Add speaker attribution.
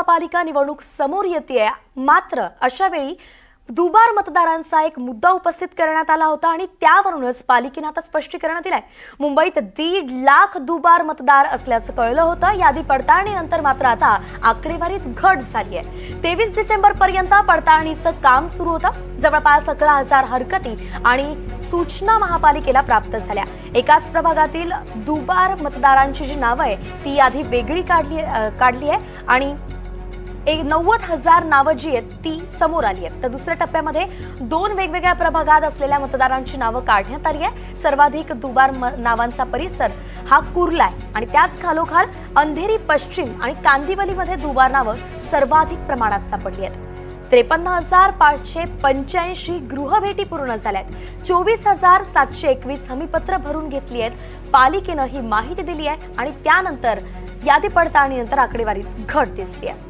Speaker 1: महापालिका निवडणूक समोर येते मात्र अशा वेळी दुबार मतदारांचा एक मुद्दा उपस्थित करण्यात आला होता आणि त्यावरूनच पालिकेनं आता स्पष्टीकरण दिलंय. मुंबईत दीड लाख दुबार मतदार असल्याचं कळलं होतं. यादी पडताळणीनंतर मात्र आता आकडेवारीत घट झाली आहे तेवीस डिसेंबर पर्यंत पडताळणीचं काम सुरू होतं. जवळपास अकरा हजार हरकती आणि सूचना महापालिकेला प्राप्त झाल्या. एकाच प्रभागातील दुबार मतदारांची जी नावं आहे ती यादी वेगळी काढली काढली आहे आणि एक नव्वद हजार नावं जी आहेत ती समोर आली आहेत. तर दुसऱ्या टप्प्यामध्ये दोन वेगवेगळ्या प्रभागात असलेल्या मतदारांची नावं काढण्यात आली आहे सर्वाधिक दुबार म- नावांचा परिसर हा कुर्ला आहे आणि त्याच खालोखाल अंधेरी पश्चिम आणि कांदिवलीमध्ये दुबार नावं सर्वाधिक प्रमाणात सापडली आहेत. त्रेपन्न हजार पाचशे पंच्याऐंशी गृहभेटी पूर्ण झाल्यात. चोवीस हजार सातशे एकवीस हमीपत्र भरून घेतली आहेत. पालिकेनं ही माहिती दिली आहे आणि त्यानंतर यादी पडताळणीनंतर आकडेवारीत घट दिसते